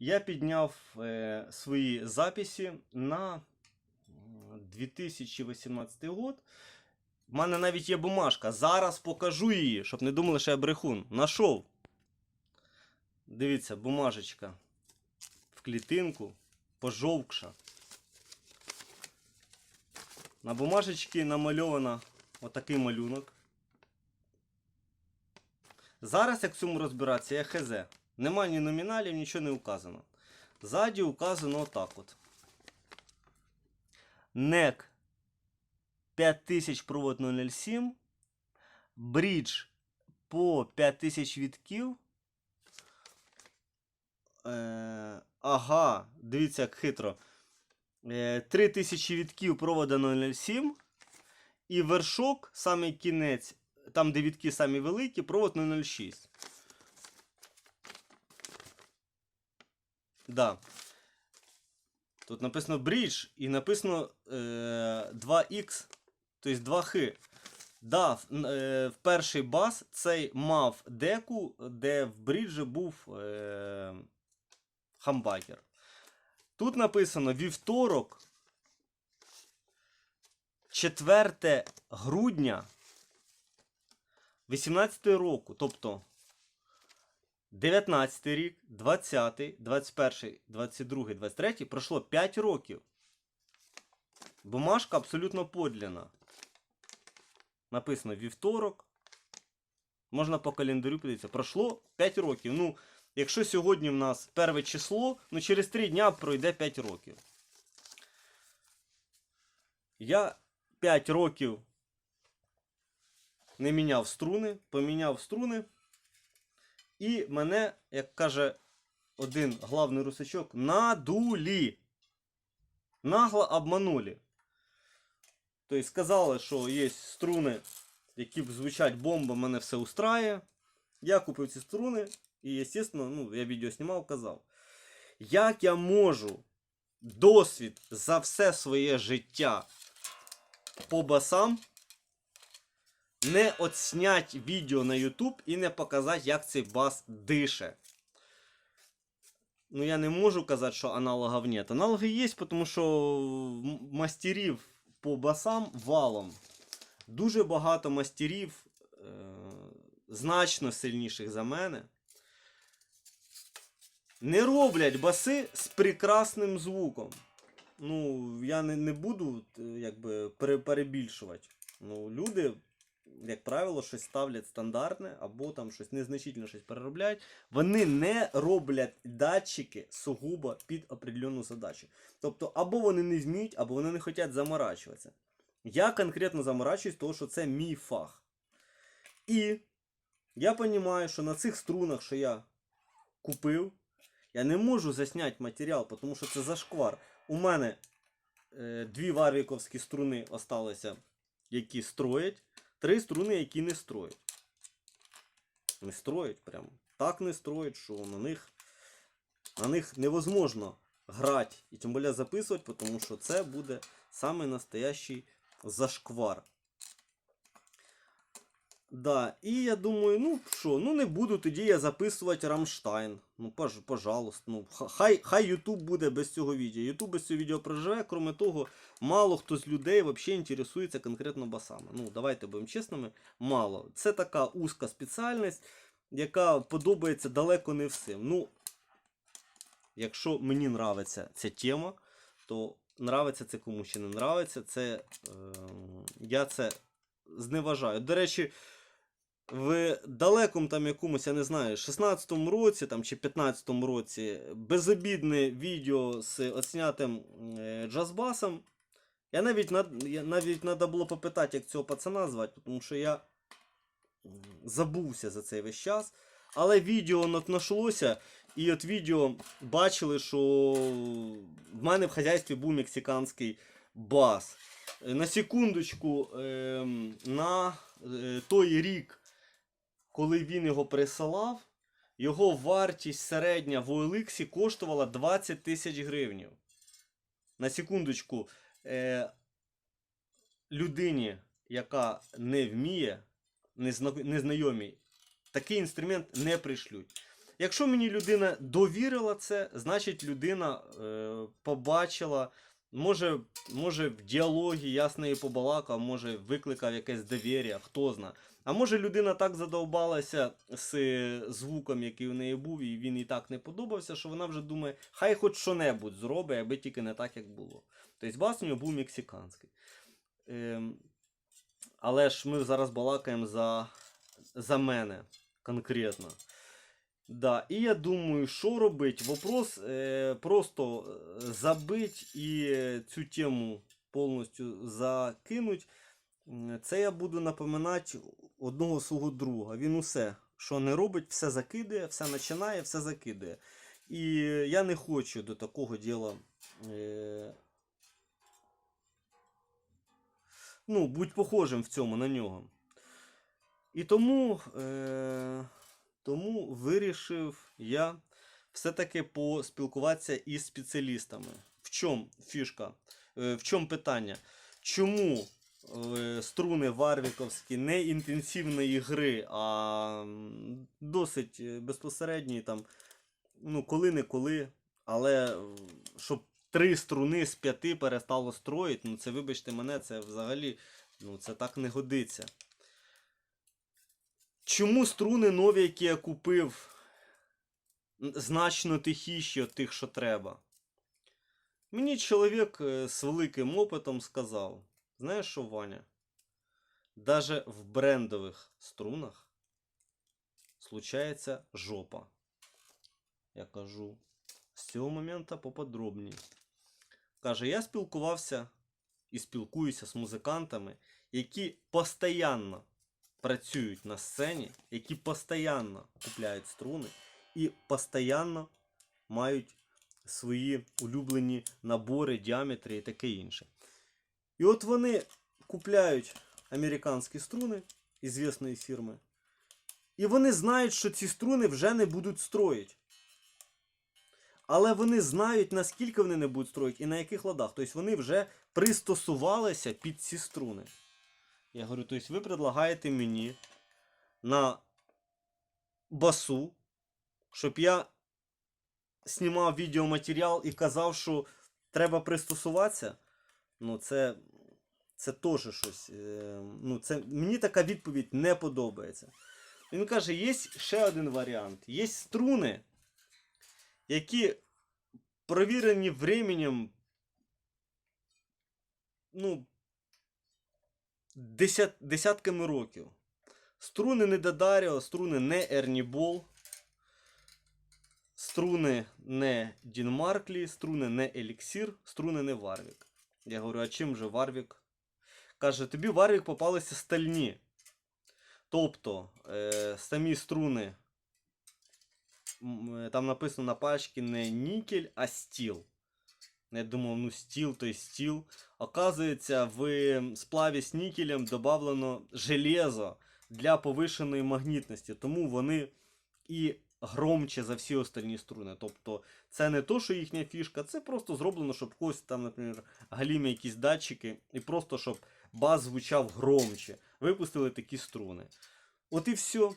я підняв е, свої записи на 2018 год. У мене навіть є бумажка. Зараз покажу її, щоб не думали, що я брехун. Нашов. Дивіться, бумажечка. В клітинку. Пожовкша. На бумажечці намальовано отакий малюнок. Зараз, як в цьому розбиратися, я хз. Нема ні номіналів, нічого не указано. Ззаді указано отак от. NEC 5000 провод 007. Брідж по 5000 вітків. Е, ага, дивіться, як хитро. Е, 3000 вітків провода 007. І вершок, самий кінець, там, де вітки самі великі, провод 006. Да. Тут написано Bridge і написано е, 2X, тобто 2Х. Да, в, е, в перший бас цей мав деку, де в бриджі був е, хамбакер. Тут написано вівторок, 4 грудня 18 року. Тобто 19 рік, 20, 21, 22, 23 пройшло 5 років. Бумажка абсолютно подлінна. Написано вівторок. Можна по календарю подивитися. Пройшло 5 років. Ну, якщо сьогодні в нас перше число, ну через 3 дня пройде 5 років. Я 5 років не міняв струни, поміняв струни. І мене, як каже один главний русачок, надулі. Нагло обманули. Тобто сказали, що є струни, які б звучать бомба, мене все устрає. Я купив ці струни і, звісно, ну, я відео знімав, казав. Як я можу досвід за все своє життя по басам не отснять відео на YouTube і не показати, як цей бас дише. Ну, я не можу казати, що аналогів нет. Аналоги є, тому що мастерів по басам валом. Дуже багато мастерів е- значно сильніших за мене. Не роблять баси з прекрасним звуком. Ну, я не, не буду е, якби перебільшувати. Ну, люди як правило, щось ставлять стандартне, або там щось незначительно щось переробляють. Вони не роблять датчики сугубо під определенну задачу. Тобто, або вони не вміють, або вони не хочуть заморачуватися. Я конкретно заморачуюсь, тому що це мій фах. І я розумію, що на цих струнах, що я купив, я не можу засняти матеріал, тому що це зашквар. У мене е, дві варвіковські струни осталися, які строять. Три струни, які не строять. Не строять прям. Так не строять, що на них, на них невозможно грати і тим більше записувати, тому що це буде найнастоящий настоящий зашквар. Да, і я думаю, ну що, ну не буду тоді я записувати Рамштайн. Ну, пож, пожалуйста, ну, хай, хай YouTube буде без цього відео. YouTube без цього відео проживе, крім того, мало хто з людей взагалі інтересується конкретно басами. Ну, давайте будемо чесними, мало. Це така узка спеціальність, яка подобається далеко не всім. Ну, якщо мені нравиться ця тема, то нравиться це комусь чи не нравиться, це е, я це зневажаю. До речі, в далекому там якомусь, я не знаю, 16-му році там, чи 15-му році безобідне відео з отснятим е, джазбасом. Я навіть, я навіть треба було попитати, як цього пацана звати, тому що я забувся за цей весь час. Але відео нашлося, і от відео бачили, що в мене в хазяйстві був мексиканський бас. Е, На секундочку, ем, на е, той рік, коли він його присилав, його вартість середня в OLX коштувала 20 тисяч гривень. На секундочку, е, людині, яка не вміє, незна- незнайомій, такий інструмент не пришлють. якщо мені людина довірила це, значить людина е, побачила, може, може в діалогі я з побалакав, може викликав якесь довір'я, хто зна. А може людина так задовбалася з е, звуком, який у неї був, і він їй так не подобався, що вона вже думає, хай хоч що-небудь зробить, аби тільки не так, як було. Тобто бас у нього був мексиканський. Ем, але ж ми зараз балакаємо за, за мене конкретно. Да, і я думаю, що робити? Вопрос е, просто е, забить і е, цю тему повністю закинуть. Це я буду напоминати одного свого друга. Він усе, що не робить, все закидає, все починає, все закидає. І я не хочу до такого діла. Е, ну, будь похожим в цьому на нього. І тому, е, тому вирішив я все-таки поспілкуватися із спеціалістами. В чому фішка? Е, в чому питання? Чому струни варвіковські не інтенсивної гри, а досить е, безпосередні, там, ну, коли-не-коли, але е, щоб три струни з п'яти перестало строїти, ну це, вибачте мене, це взагалі ну, це так не годиться. Чому струни нові, які я купив, значно тихіші від тих, що треба? Мені чоловік е, з великим опитом сказав: знаєш що, Ваня? Даже в брендових струнах случається жопа. Я кажу, з цього моменту поподробніше. Каже, я спілкувався і спілкуюся з музикантами, які постійно працюють на сцені, які постійно купляють струни і постійно мають свої улюблені набори, діаметри і таке інше. І от вони купляють американські струни ізвісної фірми, і вони знають, що ці струни вже не будуть строїти. Але вони знають, наскільки вони не будуть строїти і на яких ладах. Тобто вони вже пристосувалися під ці струни. Я говорю, тобто ви предлагаєте мені на басу, щоб я знімав відеоматеріал і казав, що треба пристосуватися. Ну, це, це теж щось. е, Ну, це, мені така відповідь не подобається. Він каже, є ще один варіант. Є струни, які провірені временем, ну, десят, десятками років. Струни не Дадаріо, струни не Ернібол, струни не Дін Марклі, струни не Еліксір, струни не Варвік. Я говорю, а чим же Варвік? Каже, тобі Варвік попалися стальні. Тобто, е, самі струни, е, там написано на пачці не нікель, а стіл. Я думав, ну стіл, то й стіл. Оказується, в сплаві з нікелем додавлено железо для повишеної магнітності, тому вони і громче за всі остальні струни. Тобто, це не то, що їхня фішка, це просто зроблено, щоб когось там, наприклад, галімі якісь датчики, і просто щоб бас звучав громче. Випустили такі струни. От і все.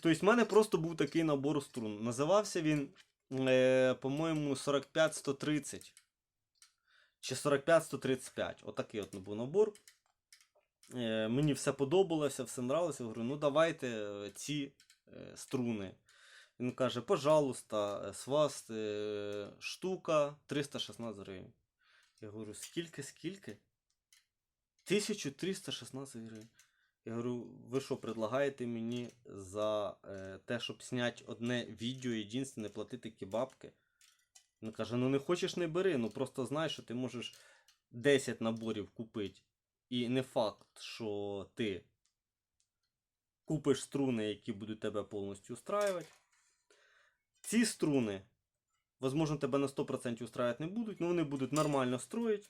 Тобто, в мене просто був такий набор струн. Називався він, е, по-моєму, 45-130. Чи 45-135. Отакий от був набор. Е, мені все подобалося, все нравилося. Я говорю, ну давайте ці струни. Він каже, пожалуйста, з вас е, штука 316 гривень. Я говорю, скільки, скільки? 1316 гривень. Я говорю, ви що предлагаєте мені за е, те, щоб зняти одне відео єдине, платити ті бабки? Він каже, ну не хочеш не бери, ну просто знай, що ти можеш 10 наборів купити. І не факт, що ти купиш струни, які будуть тебе повністю устраювати. Ці струни, возможно, тебе на 100% устраювати не будуть, але вони будуть нормально строїти,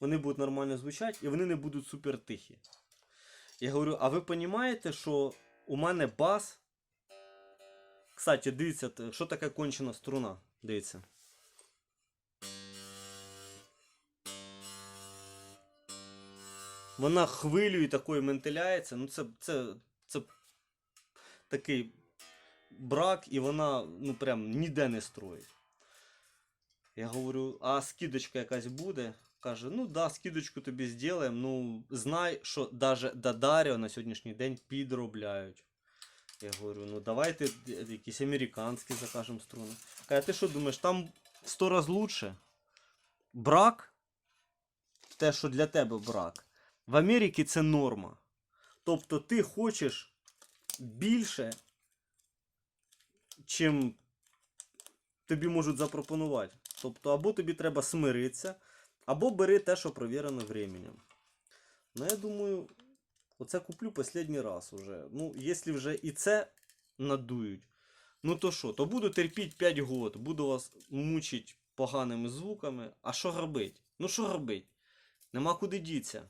вони будуть нормально звучати і вони не будуть супер тихі. Я говорю, а ви розумієте, що у мене бас. Кстати, дивіться, що таке кончена струна. Дивіться. Вона хвилею такою ментиляється. Ну, це, це такий брак, і вона ну прям ніде не строїть. Я говорю, а скидочка якась буде? Каже, ну да, скидочку тобі зробимо. Ну, знай, що навіть Дадаріо на сьогоднішній день підробляють. Я говорю, ну давайте якісь американські закажемо струни. Каже, ти що думаєш, там в 100 раз лучше? Брак, те, що для тебе брак, в Америці це норма. Тобто ти хочеш більше, чим тобі можуть запропонувати. Тобто, або тобі треба смиритися, або бери те, що провірено временем. Ну, я думаю, оце куплю останній раз уже. Ну, якщо вже і це надують, ну то що, то буду терпіти 5 год, буду вас мучити поганими звуками. А що робить? Ну що робить? Нема куди дітися.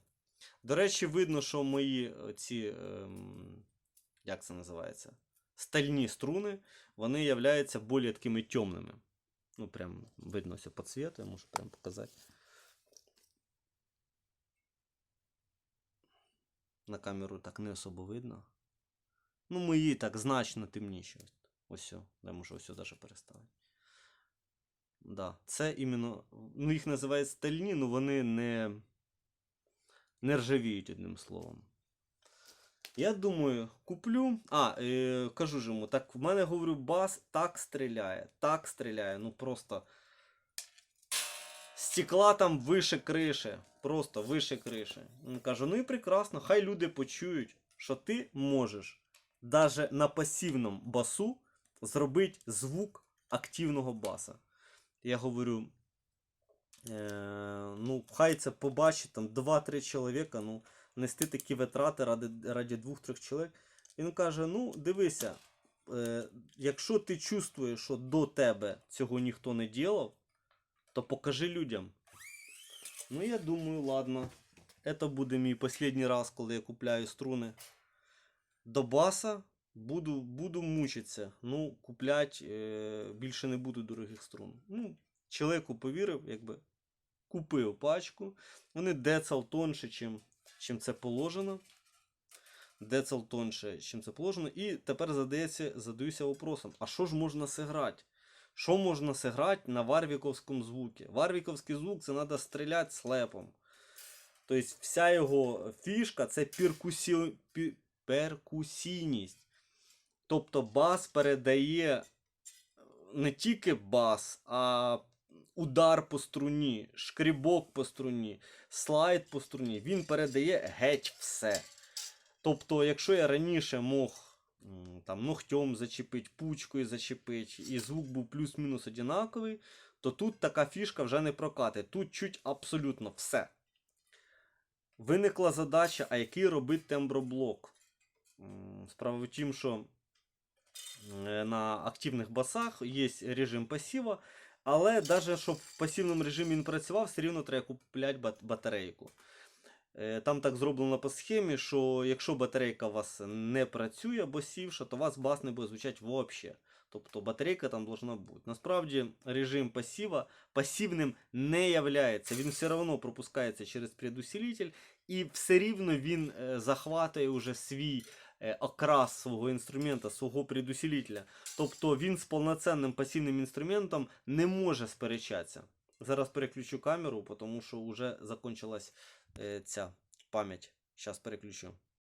До речі, видно, що мої е, ці. Ем, як це називається? Стальні струни, вони являються більш такими темними. Ну, прям видно все по цвету, я можу прям показати. На камеру так не особо видно. Ну, мої так значно темніші. Ось все. Я можу ось навіть переставити. Да, це іменно. Ну, їх називають стальні, але вони не. Не ржавіють одним словом. Я думаю, куплю. А, е, кажу ж йому, так в мене говорю, бас так стріляє, так стріляє. Ну просто. Стекла там вище криші. Просто вище криші. Каже, ну і прекрасно, хай люди почують, що ти можеш даже на пасивному басу зробити звук активного баса. Я говорю. Е, ну, хай це побачить там 2-3 чоловіка, ну, нести такі витрати ради, ради 2-3 чоловік. Він каже: ну, дивися, е, якщо ти чувствуєш, що до тебе цього ніхто не ділав, то покажи людям. Ну, я думаю, ладно. Це буде мій останній раз, коли я купляю струни. До баса буду, буду мучитися. Ну, куплять е, більше не буду дорогих струн. Ну, чоловіку повірив, якби купив пачку. Вони децал тонше, чим, чим це положено. Децал тонше, чим це положено. І тепер задається, задаюся вопросом: а що ж можна сыграти? Що можна сыграти на варвіковському звуці? Варвіковський звук це треба стріляти слепом. Тобто вся його фішка це перкусі... перкусійність. Тобто бас передає не тільки бас, а удар по струні, шкрібок по струні, слайд по струні. Він передає геть все. Тобто, якщо я раніше мог там, ногтем зачепити, пучкою зачепити, і звук був плюс-мінус однаковий, то тут така фішка вже не прокатить. Тут чуть абсолютно все. Виникла задача, а який робити темброблок. Справа в тім, що е, на активних басах є режим пасіва, але навіть щоб в пасивному режимі він працював, все рівно треба купляти бат- батарейку. Е, Там так зроблено по схемі, що якщо батарейка у вас не працює або сівша, то у вас бас не буде звучати взагалі. Тобто батарейка там должна бути. Насправді режим пасіва пасивним не являється. Він все одно пропускається через предусилитель, і все рівно він е, захватує уже свій окрас свого інструмента, свого предусилителя. Тобто він з повноцінним пасивним інструментом не може сперечатися. Зараз переключу камеру, тому що вже закончилась е, ця пам'ять. Зараз переключу.